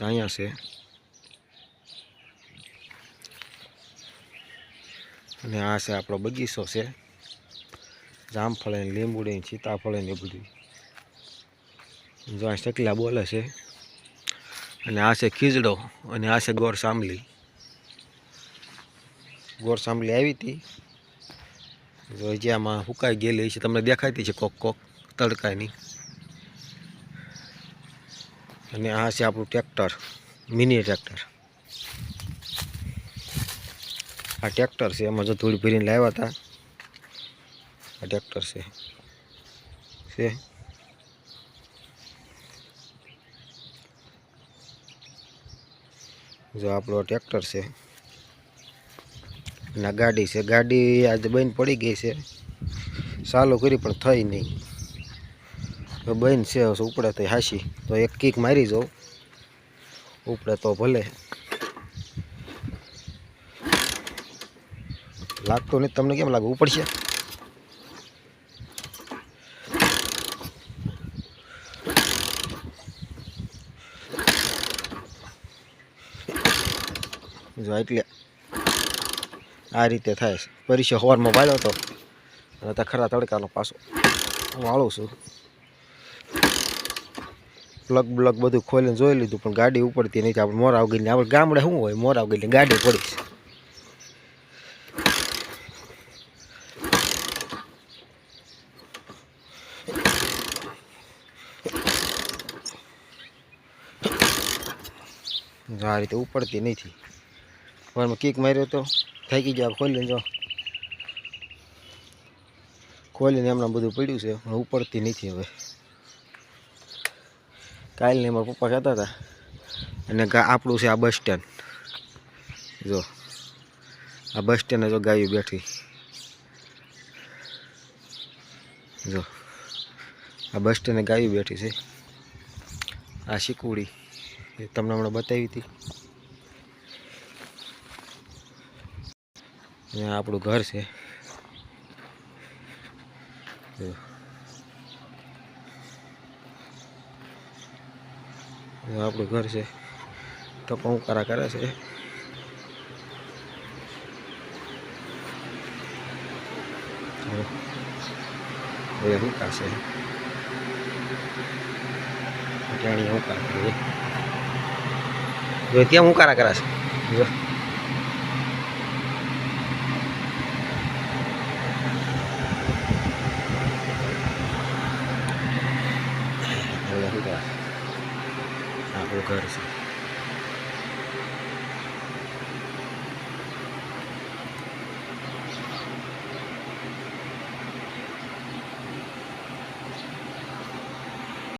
અહીંયા છે અને આ છે આપણો બગીચો છે જામફળ લીંબુડી સીતાફળ ને બધું જો આ ચકલા બોલે છે અને આ છે ખીજડો અને આ છે ગોળ સાંભલી ગોળ સાંભલી આવી હતી જો જે આમાં સુકાઈ ગયેલી છે તમને દેખાતી છે કોક કોક તડકાની અને આ છે આપણું ટ્રેક્ટર, મિની ટ્રેક્ટર. આ ટ્રેક્ટર છે, એમાં જો થોડી ભરીને લાવ્યા હતા. આ ટ્રેક્ટર છે. છે. જો આપણો ટ્રેક્ટર છે. અને ગાડી છે. ગાડી આજે બંધ પડી ગઈ છે. ચાલુ કરી પણ થઈ નહીં. બંધ છે ઉપડે તો હાસી. તો એક કીક મારી જાઉં. ઉપડે તો ભલે. લાગતું નહીં તમને કેમ લાગે? ઉપડશે. જો એટલે આ રીતે થાય છે. પરીક્ષા પાડ્યો હતો અને ખરા તડકાનો પાછો હું વાળું છું. પ્લગ બ્લગ બધું ખોલીને જોઈ લીધું, પણ ગાડી ઉપડતી નથી. આપણે મોરાવ ગઈને આપણે ગામડે શું હોય? મોરાવ ગઈને ગાડી પડીશ આ રીતે ઉપડતી નથી. વારમાં કિક માર્યો તો થાકી ગયા, ખોલીને જો. ખોલીને એમના બધું પડ્યું છે. પણ ઉપડતી નથી હવે. કાલને મારા પપ્પા કહેતા હતા. અને આપણું છે આ બસ સ્ટેન્ડ. જો. આ બસ સ્ટેન્ડે જો ગાયું બેઠી. જો. આ બસ સ્ટેન્ડે ગાયું બેઠી છે. આ શીકુડી. એ તમને હમણાં બતાવી હતી. અહીંયા આપણું ઘર છે જો. આ આપણું ઘર છે. તો પંકારા કરે છે. હવે એ હુકા છે જાણીએ હુકા કરે જો, ત્યાં હુકારા કરે છે જો. Terza.